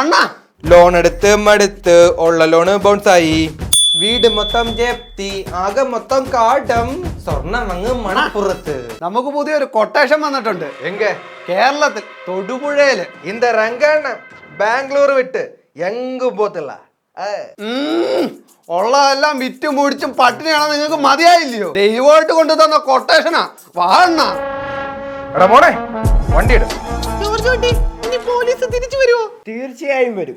അണ്ണാ. Loan എടുത്ത് മടുത്ത് ഉള്ള ലോണ് ബൗൺസായി വീട് മൊത്തം ജപ്തി ആകെ മൊത്തം കാട്ടം സ്വർണം മണപ്പുറത്ത്. നമുക്ക് പുതിയൊരു കൊട്ടേഷൻ വന്നിട്ടുണ്ട്. എങ്ക? കേരളത്തിൽ തൊടുപുഴയിൽ ഇന്ത രംഗണ്ണ ബാംഗ്ലൂർ വിട്ട് എങ്കും പോത്തില്ല ഉള്ളതെല്ലാം വിറ്റ് മുടിച്ചും പട്ടിണിയാണോ നിങ്ങൾക്ക് മതിയായില്ലയോ? ദൈവമായിട്ട് കൊണ്ടു തന്ന കൊട്ടേഷനാ വാണ എടാ മോളെ വണ്ടി ഇടും എടു പോലീസ് തിരിച്ചു വരുമോ തീർച്ചയായും വരും.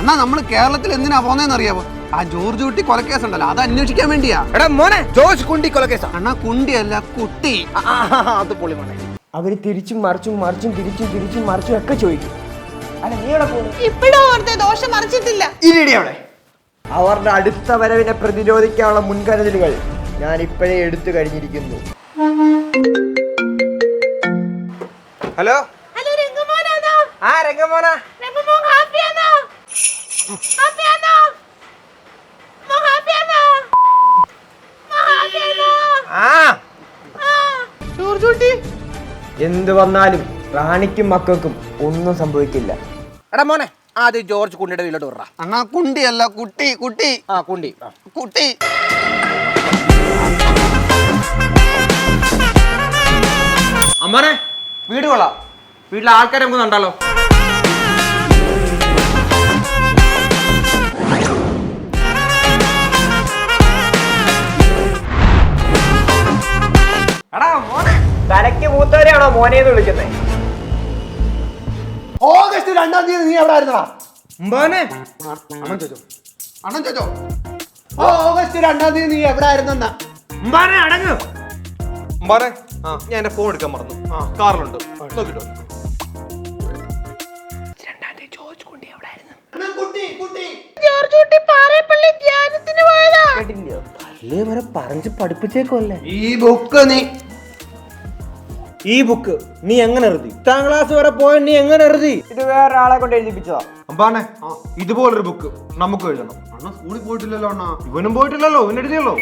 എന്നാ നമ്മൾ കേരളത്തിൽ എന്തിനാ പോന്നേന്ന് അറിയാവോ ആ ജോർജ് കുട്ടി കൊലക്കേസ് ഉണ്ടല്ലോ അത് അന്വേഷിക്കാൻ വേണ്ടിയാ. എടാ മോനെ ജോർജ് കുണ്ടി കൊലക്കേസ്. അണ്ണാ കുണ്ടിയല്ല കുട്ടി. അത് പൊളി മോനെ. അവർ തിരിച്ചും മറിച്ചും മറിച്ചും തിരിച്ചും തിരിച്ചും മറിച്ചും ഒക്കെ ചോദിക്കും. അല്ല നീ എവിടെ പോകുന്നു ഇപ്പോഴും ഓർത്തെ ദോഷം മറിച്ചിട്ടില്ല? ഇല്ലടി അവിടെ. അവരുടെ അടുത്ത വരവിനെ പ്രതിരോധിക്കാനുള്ള മുൻകരുതലുകൾ ഞാൻ ഇപ്പോഴേ എടുത്തു കഴിഞ്ഞിരിക്കുന്നു. ഹലോ? ആ രംഗമോനാ. എന്ത് വന്നാലും റാണിക്കും മക്കൾക്കും ഒന്നും സംഭവിക്കില്ല. എടാ മോനെ ആദ്യം ജോർജ് കുണ്ടിയുടെ വീട്ടിലോട്ട് വിടറാ. അണ്ണാ കുണ്ടിയല്ല കുട്ടി കുട്ടി. ആ കുണ്ടി. ആ. കുട്ടി. അമ്മാനെ വീട് കൊള്ളാം. വീട്ടിലെ ആൾക്കാരെ നമുക്ക് കണ്ടാലോ? എടാ മോനെ. തലയ്ക്ക് മൂത്തവരെയാണോ മോനെ എന്ന് വിളിക്കുന്നത് ഓഗസ്റ്റ് രണ്ടാം തീയതി നീ എവിടെ ആയിരുന്നടാ? മോനെ അണ്ണൻ ചോദിച്ചോ? അണ്ണൻ ചോദിച്ചോ? ഓ ഓഗസ്റ്റ് രണ്ടാം തീയതി നീ എവിടെ ആയിരുന്നെന്നാ? മോനെ അടങ്ങ്. മോനെ ആ ഞാൻ എന്റെ ഫോൺ എടുക്കാൻ മറന്നു. ആ. കാറിലുണ്ട്. നോക്കിട്ടോ. ജോർജ് കുട്ടി പാറേപ്പള്ളി ധ്യാനത്തിന് പോയതാ. അല്ലേ വരെ പറഞ്ഞു ഈ ബുക്ക് നീ ഈ ബുക്ക് നീ എങ്ങനെ എഴുതി? എട്ടാം ക്ലാസ് വരെ പോയ നീ എങ്ങനെ എഴുതി? ഇത് വേറെ ആളെ കൊണ്ട് എഴുതിപ്പിച്ചതാ. അമ്പാനെ ഇതുപോലൊരു ബുക്ക് നമുക്ക് എഴുതണം. അണ്ണ സ്കൂളിൽ പോയിട്ടില്ലല്ലോ അണ്ണാ. ഇവനും പോയിട്ടില്ലല്ലോ ഇവൻ എഴുതിയല്ലോ.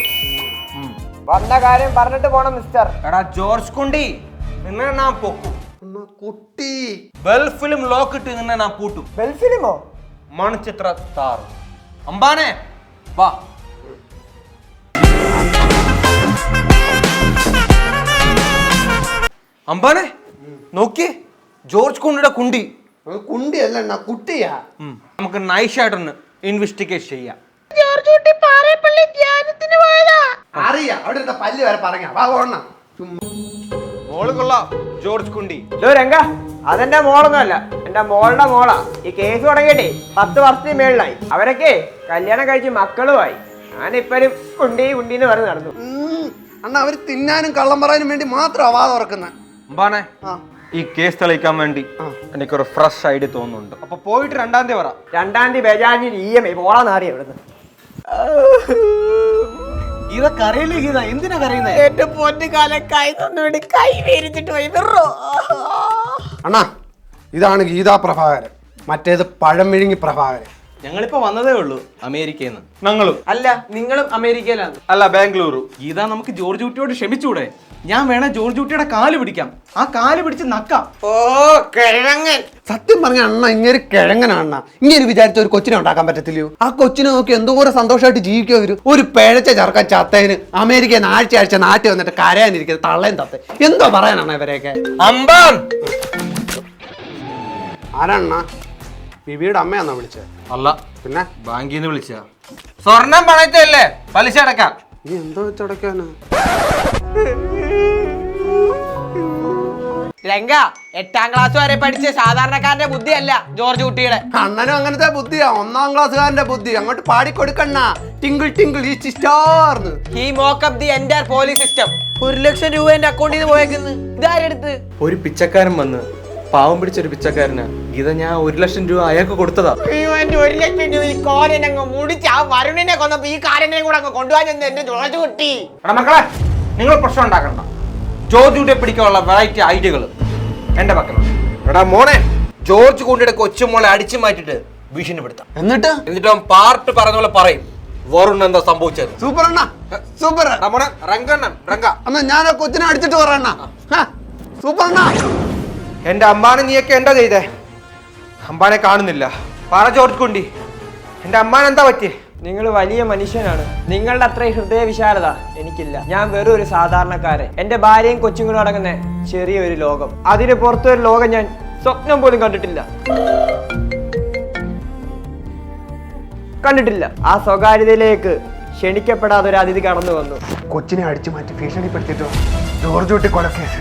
വന്ന കാര്യം പറഞ്ഞിട്ട് പോണം മിസ്റ്റർ എടാ ജോർജ് കുണ്ടി നിന്നെ ഞാൻ പൊക്കും. കുട്ടി. ബെൽഫിലും ലോക്ക് ഇട്ട് നിന്നെ ഞാൻ പൂട്ടും. ബെൽഫിലിമോ? മണിച്ചിത്ര താർ. അമ്പാനെ വാ. അമ്പാനെ നോക്കിയേ ജോർജ് കുണ്ടിയുടെ കുണ്ടി. അത് കുണ്ടിയല്ല അണ്ണാ കുട്ടിയാ. ഉം. നമുക്ക് നൈസായിട്ടൊന്ന് ഇൻവെസ്റ്റിഗേറ്റ് ചെയ്യാം. ജോർജ് കുട്ടി പാറേപ്പള്ളി ധ്യാനത്തിന് പോയതാ. അറിയാ അവിടെ ഇരുന്ന പല്ല് വരെ പറഞ്ഞ. വാ ഓണ മോൾ കൊള്ളാം ജോർജ് കുണ്ടി. രംഗ. അതെന്റെ മോളൊന്നുമല്ല എന്റെ മോളുടെ മോളാ. ഈ കേസ് തുടങ്ങിയിട്ടേ പത്ത് വർഷത്തിന് മേളിലായി. അവരൊക്കെ കല്യാണം കഴിച്ച് മക്കളുമായി. ഞാനിപ്പോഴും കുണ്ടി കുണ്ടി എന്ന് പറഞ്ഞ് നടന്നു. അണ്ണാ അവർ തിന്നാനും കള്ളം പറയാനും വേണ്ടി മാത്രം വാ തുറക്കുന്ന ആ. ഈ കേസ് തെളിയിക്കാൻ വേണ്ടി എനിക്കൊരു ഫ്രഷ് ഐഡിയ തോന്നുന്നുണ്ട്. അപ്പൊ പോയിട്ട് രണ്ടാം തീയതി പറ. രണ്ടാം തീയതി ബജാജിന് ഇ എം ഐ പോളാന്ന് അറിയാം ഇവിടുന്ന് ഇതൊക്കെ അറിയില്ലേ ഗീത? എന്തിനാ കരയുന്നത് എന്റെ പൊന്നു കാലം കൈ തന്നുകൊണ്ട് കൈ വേരിച്ചിട്ട് പോയി. വെറോ. അണ്ണാ ഇതാണ് ഗീതാ പ്രഭാകരൻ. മറ്റേത് പഴം വിഴുങ്ങി പ്രഭാകരൻ. ഞങ്ങളിപ്പോ വന്നതേ ഉള്ളൂ അമേരിക്കയിൽ നിന്ന് ഞങ്ങളും. അല്ല നിങ്ങളും അമേരിക്കയിലാണ്. അല്ല ബാംഗ്ലൂരു. ഗീത നമുക്ക് ജോർജ് കുട്ടിയോട് ക്ഷമിച്ചൂടെ? ഞാൻ വേണേ ജോർജ് കുട്ടിയുടെ കാൽ പിടിക്കാം. ആ കാൽ പിടിച്ച് നക്കാം. ഓ കിഴങ്ങൻ. സത്യം പറഞ്ഞ അണ്ണ ഇങ്ങനെ കിഴങ്ങനാണ് അണ്ണ. ഇങ്ങനെ വിചാരിച്ച ഒരു കൊച്ചിനെ ഉണ്ടാക്കാൻ പറ്റത്തില്ലയോ? ആ കൊച്ചിനെ നോക്കി എന്തോരം സന്തോഷമായിട്ട് ജീവിക്കുക വരും ഒരു പേഴച്ച ചർക്ക ചത്തേന് അമേരിക്കയിൽ നിന്ന് ആഴ്ച ആഴ്ച നാട്ടിൽ വന്നിട്ട് കരയാനിരിക്കുന്നത് തള്ളയും തത്തേ എന്തോ പറയാനാണ് ഇവരെയൊക്കെ? അമ്പാൻ ആരാണ്ണ ബിബിയുടെ അമ്മയാണോ വിളിച്ചത്? അല്ല. പിന്നെ? ബാങ്കിൽ നിന്ന് വിളിച്ച സ്വർണം പണയത്തല്ലേ പലിശ അടക്കാം നീ എന്തോ വെച്ചടക്കാനാ രംഗ എട്ടാം ക്ലാസ് വരെ പഠിച്ച സാധാരണക്കാരന്റെ ബുദ്ധിയല്ല ജോർജ് കുട്ടിയുടെ. അണ്ണനും അങ്ങനത്തെ ബുദ്ധിയാ. ഒന്നാം ക്ലാസ്സുകാരന്റെ ബുദ്ധി. അങ്ങോട്ട് പാടിക്കൊടുക്കണ്ണ ടിങ്കിൾ ടിങ്കിൾ ഈ ചിസ്റ്റാർന്ന് ഈ mockup the entire police system ഒരു ലക്ഷം രൂപ എന്റെ അക്കൗണ്ടിൽ നിന്ന് പോയേക്കുന്നു. ഇതാരെടുത്ത്? ഒരു പിച്ചക്കാരൻ വന്ന് പാവം പിടിച്ച ഒരു പിച്ചക്കാരന്. ഗീത ഞാൻ ഒരു ലക്ഷം രൂപ അയാൾക്ക് കൊടുത്തതാ. ഒരു ലക്ഷം രൂപ ഈ കോരനെ അങ്ങ് മുടിച്ച് ആ വരുണിനെ കൊന്നപ്പോ ഈ കാരനെ കൂടെ അങ്ങ് കൊണ്ടുപോകാൻ ചെന്ന് എന്റെ ജോർജ് കുട്ടി. എടാ മക്കളെ നിങ്ങൾ പ്രശ്നം ഉണ്ടാക്കണ്ട. ജോർജുടെ പിടിക്കാനുള്ള വെറൈറ്റി ഐഡിയകൾ എന്റെ പക്കലുണ്ട്. എടാ മോനെ. ജോർജ് കുണ്ടിയുടെ കൊച്ചുമോളെ അടിച്ചു മാറ്റിട്ട് ഭീഷണിപ്പെടുത്താം എന്നിട്ട്? എന്നിട്ട് അവൻ പാർട്ട് പറഞ്ഞ പോലെ പറയും. വരുൺ എന്താ സംഭവിച്ചത്? സൂപ്പർ അണ്ണ. സൂപ്പർ നമ്മുടെ രംഗണ്ണൻ രംഗ. അന്ന് ഞാൻ ആ കൊച്ചിനെ അടിച്ചിട്ട് പറയണ്ണ. സൂപ്പർ അണ്ണ. എന്റെ അമ്മാനെ നീയൊക്കെ എന്താ ചെയ്തേ? അമ്പാനെ കാണുന്നില്ല. പാറ ജോർജ് കുണ്ടി എന്റെ അമ്മാൻ എന്താ പറ്റിയേ? നിങ്ങൾ വലിയ മനുഷ്യനാണ്. നിങ്ങളുടെ അത്രയും ഹൃദയ വിശാലത എനിക്കില്ല. ഞാൻ വെറും ഒരു സാധാരണക്കാരൻ. എന്റെ ഭാര്യയും കൊച്ചുങ്ങളും അടങ്ങുന്ന ചെറിയൊരു ലോകം. അതിന് പുറത്തൊരു ലോകം ഞാൻ സ്വപ്നം പോലും കണ്ടിട്ടില്ല. കണ്ടിട്ടില്ല. ആ സ്വകാര്യതയിലേക്ക് ക്ഷണിക്കപ്പെടാതെ ഒരു അതിഥി കടന്നു വന്നു. കൊച്ചിനെ അടിച്ചു മാറ്റി ഭീഷണിപ്പെടുത്തിട്ടോ ജോർജ് കുട്ടി കൊലക്കേസ്.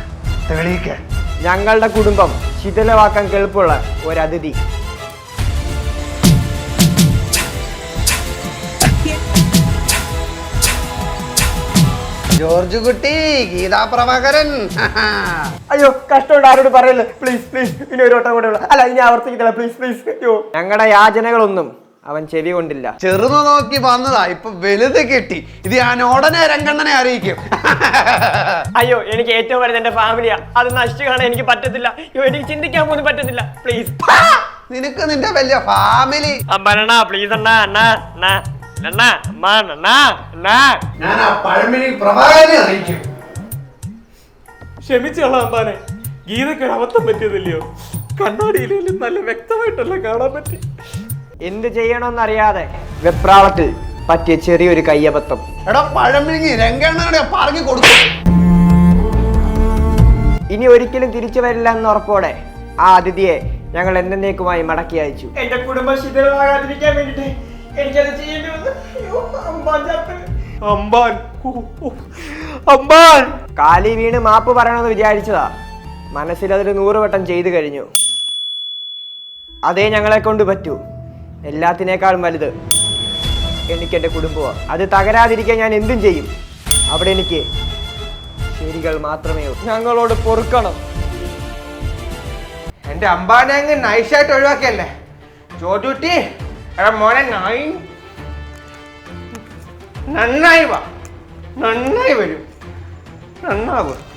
തെളിയിക്കാൻ. ഞങ്ങളുടെ കുടുംബം ശിഥിലമാക്കാൻ കെളുപ്പുള്ള ഒരതിഥി. അതിഥി ജോർജ് കുട്ടി ഗീതാ പ്രഭാകരൻ. അയ്യോ കഷ്ടമുണ്ട് ആരോട് പറയല്ലോ? പ്ലീസ് പ്ലീസ് ഇനി ഒരു വട്ടം കൂടെ ഉള്ളു. അല്ല ഇനി ആവർത്തിക്കില്ല പ്ലീസ് പ്ലീസ് അയ്യോ. ഞങ്ങളുടെ യാചനകളൊന്നും അവൻ ചെവി കൊണ്ടില്ല. ചെറുത് നോക്കി വന്നതാ ഇപ്പൊ വലുത് കിട്ടി. ഇത് ഞാൻ ഉടനെ രംഗണ്ണനെ അറിയിക്കും. അയ്യോ എനിക്ക് ഏറ്റവും വലുത് എന്റെ ഫാമിലിയാ അത് നശിച്ചു കാണാൻ എനിക്ക് പറ്റത്തില്ല. അയ്യോ എനിക്ക് ചിന്തിക്കാൻ പോലും പറ്റത്തില്ല. പ്ലീസ് നിനക്ക് നിന്റെ വലിയ ഫാമിലി അമ്മ പ്ലീസ് അണ്ണാ അണ്ണാ അണ്ണാ അണ്ണാ അമ്മ അണ്ണാ അണ്ണാ. ഞാൻ ആ പഴമിനി പ്രഭാകരനെ അറിയിക്കും. ക്ഷമിച്ചോളാം അമ്പാനെ. ഗീതയ്ക്ക് ഒരു അബദ്ധം പറ്റിയതില്ലയോ? കണ്ണാടിയിലും നല്ല വ്യക്തമായിട്ടല്ല കാണാൻ പറ്റി? എന്ത് ചെയ്യണമെന്നറിയാതെ വെപ്രാളത്തിൽ പറ്റിയ ചെറിയൊരു കയ്യബദ്ധം. എടാ പഴമ്പിങ്ങി രംഗണ്ണനെ പറഞ്ഞു കൊടുത്തു ഇനി ഒരിക്കലും തിരിച്ചു വരില്ല എന്ന ഉറപ്പോടെ ആ അതിഥിയെ ഞങ്ങൾ എന്നേക്കുമായി മടക്കി അയച്ചു. എന്റെ കുടുംബം ശിഥിലമാകാതിരിക്കാൻ വേണ്ടിട്ട് എനിക്കത് ചെയ്യേണ്ടി വന്നു അയ്യോ, അമ്പാൻ ചത്ത്. അമ്പാൻ ഓ, ഓ, അമ്പാൻ! കാലി വീണ് മാപ്പ് പറയണമെന്ന് വിചാരിച്ചതാ. മനസ്സിൽ അതൊരു നൂറ് വട്ടം ചെയ്തു കഴിഞ്ഞു. അതേ ഞങ്ങളെ കൊണ്ട് പറ്റൂ. എല്ലാത്തിനേക്കാളും വലുത്. എനിക്ക് എന്റെ കുടുംബമാണ് അത് തകരാതിരിക്കാൻ ഞാൻ എന്തും ചെയ്യും. അവിടെ എനിക്ക് ശരികൾ മാത്രമേ ഉള്ളൂ. ഞങ്ങളോട് പൊറുക്കണം. എന്റെ അമ്പാനെ അങ്ങ് നൈസായിട്ട് ഒഴിവാക്കിയല്ലേ? ചോദ്യൂട്ടി എടാ മോനെ നായി നന്നായി വാ. നന്നായി വരും. നന്നാവും.